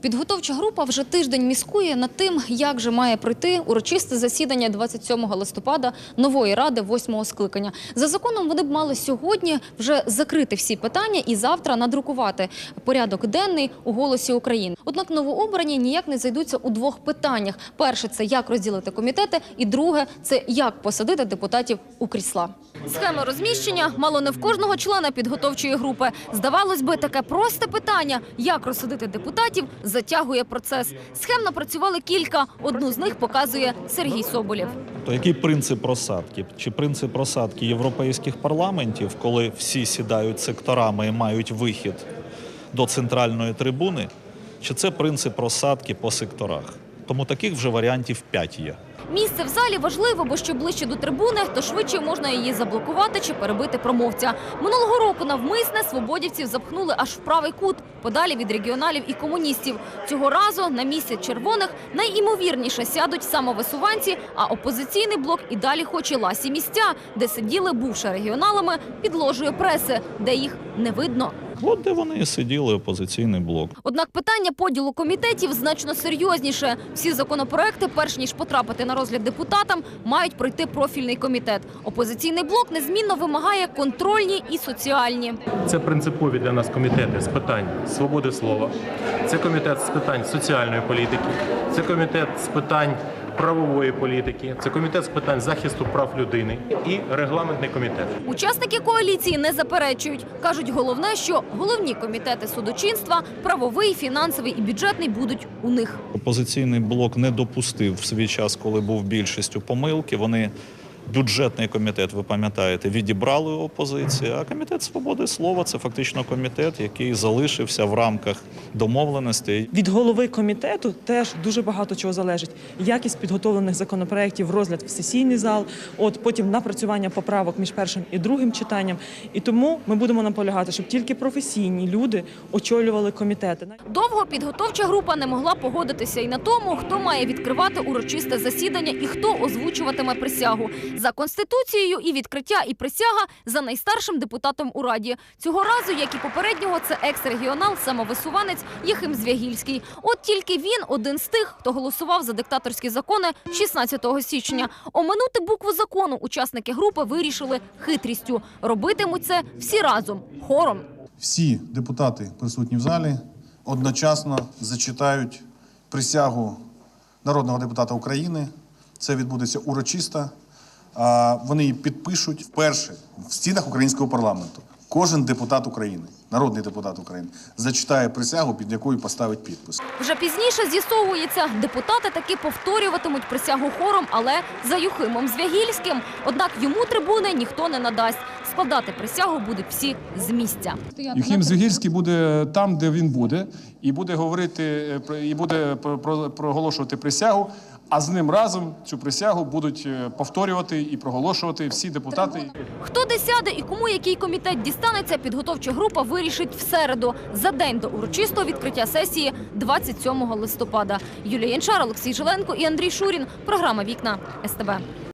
Підготовча група вже тиждень міскує над тим, як же має пройти урочисте засідання 27 листопада нової ради 8 скликання. За законом вони б мали сьогодні вже закрити всі питання і завтра надрукувати порядок денний у голосі України. Однак новообрані ніяк не зайдуться у двох питаннях: перше це як розділити комітети, і друге це як посадити депутатів у крісла. Схеми розміщення мало не в кожного члена підготовчої групи. Здавалось би, таке просте питання, як розсадити депутатів, затягує процес. Схем напрацювали кілька. Одну з них показує Сергій Соболєв. То який принцип розсадки? Чи принцип розсадки європейських парламентів, коли всі сідають секторами і мають вихід до центральної трибуни? Чи це принцип розсадки по секторах? Тому таких вже варіантів 5 є. Місце в залі важливо, бо що ближче до трибуни, то швидше можна її заблокувати чи перебити промовця. Минулого року навмисне свободівців запхнули аж в правий кут, подалі від регіоналів і комуністів. Цього разу на місці червоних найімовірніше сядуть самовисуванці, а опозиційний блок і далі хоче ласі місця, де сиділи бувши регіоналами під ложею преси, де їх не видно. От де вони і сиділи, опозиційний блок. Однак питання поділу комітетів значно серйозніше. Всі законопроекти, перш ніж потрапити на розгляд депутатам, мають пройти профільний комітет. Опозиційний блок незмінно вимагає контрольні і соціальні. Це принципові для нас комітети з питань свободи слова, це комітет з питань соціальної політики, це комітет з питань правової політики, це комітет з питань захисту прав людини і регламентний комітет. Учасники коаліції не заперечують. кажуть, головне, що головні комітети судочинства, правовий, фінансовий і бюджетний будуть у них. Опозиційний блок не допустив в свій час, коли був більшістю помилки. Вони бюджетний комітет, ви пам'ятаєте, відібрали у опозиції. А комітет свободи слова це фактично комітет, який залишився в рамках домовленостей. Від голови комітету теж дуже багато чого залежить. Якість підготовлених законопроєктів, розгляд в сесійний зал, от потім напрацювання поправок між першим і другим читанням. І тому ми будемо наполягати, щоб тільки професійні люди очолювали комітети. Довго підготовча група не могла погодитися і на тому, хто має відкривати урочисте засідання і хто озвучуватиме присягу. За конституцією і відкриття, і присяга за найстаршим депутатом у раді. Цього разу, як і попереднього, це екс-регіонал, самовисуванець Єхим Звягільський. От тільки він один з тих, хто голосував за диктаторські закони 16 січня. Оминути букву закону учасники групи вирішили хитрістю. Робитимуть це всі разом, хором. всі депутати присутні в залі одночасно зачитають присягу народного депутата України. Це відбудеться урочисто. А, Вони її підпишуть вперше в стінах українського парламенту. Кожен депутат України, народний депутат України, зачитає присягу, під якою поставить підпис. Вже пізніше з'ясовується, депутати таки повторюватимуть присягу хором, але за Юхимом Звягільським. Однак йому трибуни ніхто не надасть. Складати присягу будуть всі з місця. Юхім Звігільський буде там, де він буде, і буде говорити е, про- і буде про- про- проголошувати присягу. А з ним разом цю присягу будуть е, повторювати і проголошувати всі депутати. Хто де сяде і кому який комітет дістанеться, підготовча група вирішить в середу за день до урочистого відкриття сесії 27 листопада. Юлія Янчар, Олексій Жиленко і Андрій Шурін. Програма Вікна СТБ.